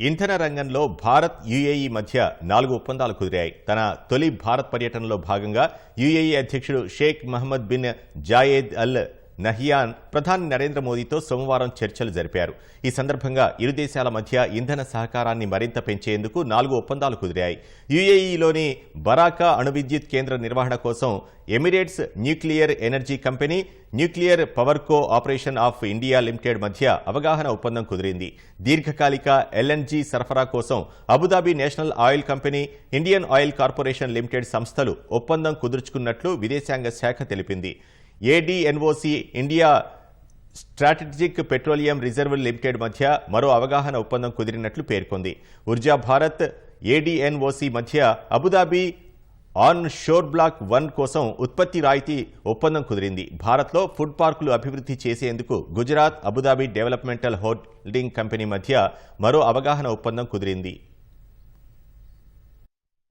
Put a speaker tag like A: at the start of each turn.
A: ఇంధన రంగంలో భారత్ యుఏఈ మధ్య నాలుగు ఒప్పందాలు కుదిరాయి. తన తొలి భారత్ పర్యటనలో భాగంగా యుఏఈ అధ్యక్షుడు Sheikh Mohammed bin Zayed Al Nahyan ప్రధాని నరేంద్ర మోదీతో సోమవారం చర్చలు జరిపారు. ఈ సందర్భంగా ఇరు దేశాల మధ్య ఇంధన సహకారాన్ని మరింత పెంచేందుకు నాలుగు ఒప్పందాలు కుదిరాయి. యుఏఈలోని బరాకా అణు విద్యుత్ కేంద్ర నిర్వహణ కోసం Emirates nuclear energy company nuclear power cooperation of India limited మధ్య అవగాహన ఒప్పందం కుదిరింది. దీర్ఘకాలిక ఎల్ఎన్జీ సరఫరా కోసం Abu Dhabi national oil company Indian oil corporation limited సంస్థలు ఒప్పందం కుదుర్చుకున్నట్లు విదేశాంగ శాఖ తెలిపింది. ADNOC India strategic petroleum reserve limited మధ్య మరో అవగాహన ఒప్పందం కుదిరినట్లు పేర్కొంది. ఉర్జా భారత్ ఏడీఎన్ఓసి మధ్య Abu Dhabi onshore block one కోసం ఉత్పత్తి రాయితీ ఒప్పందం కుదిరింది. భారత్లో ఫుడ్ పార్కులు అభివృద్ధి చేసేందుకు Gujarat Abu Dhabi developmental holding company మధ్య మరో అవగాహన ఒప్పందం కుదిరింది.